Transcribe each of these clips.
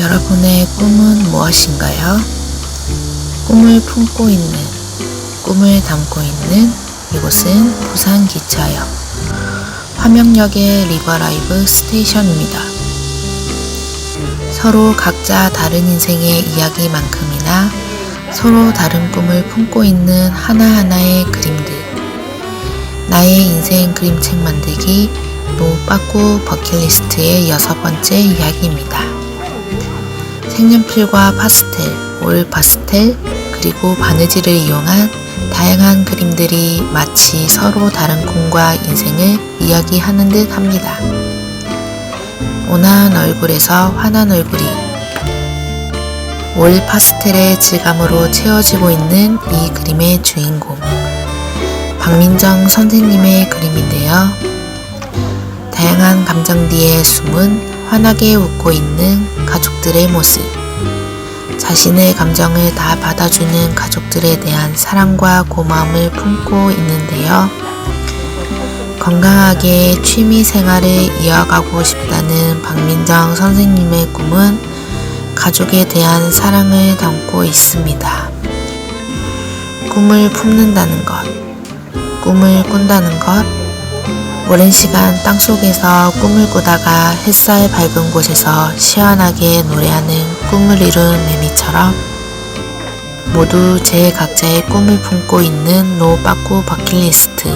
여러분의 꿈은 무엇인가요? 꿈을 품고 있는, 꿈을 담고 있는 이곳은 부산 기차역 화명역의 리버라이브 스테이션입니다. 서로 각자 다른 인생의 이야기만큼이나 서로 다른 꿈을 품고 있는 하나하나의 그림들. 나의 인생 그림책 만들기 노빠꾸 버킷리스트의 여섯 번째 이야기입니다. 색연필과 파스텔, 올 파스텔, 그리고 바느질을 이용한 다양한 그림들이 마치 서로 다른 꿈과 인생을 이야기하는 듯 합니다. 온화한 얼굴에서 환한 얼굴이 올 파스텔의 질감으로 채워지고 있는 이 그림의 주인공. 박민정 선생님의 그림인데요. 다양한 감정 뒤에 숨은 환하게 웃고 있는 가족들의 모습. 자신의 감정을 다 받아주는 가족들에 대한 사랑과 고마움을 품고 있는데요. 건강하게 취미 생활을 이어가고 싶다는 박민정 선생님의 꿈은 가족에 대한 사랑을 담고 있습니다. 꿈을 품는다는 것, 꿈을 꾼다는 것, 오랜 시간 땅속에서 꿈을 꾸다가 햇살 밝은 곳에서 시원하게 노래하는 꿈을 이룬 매미처럼 모두 제 각자의 꿈을 품고 있는 노빠꾸 버킷리스트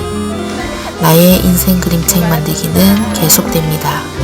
나의 인생 그림책 만들기는 계속됩니다.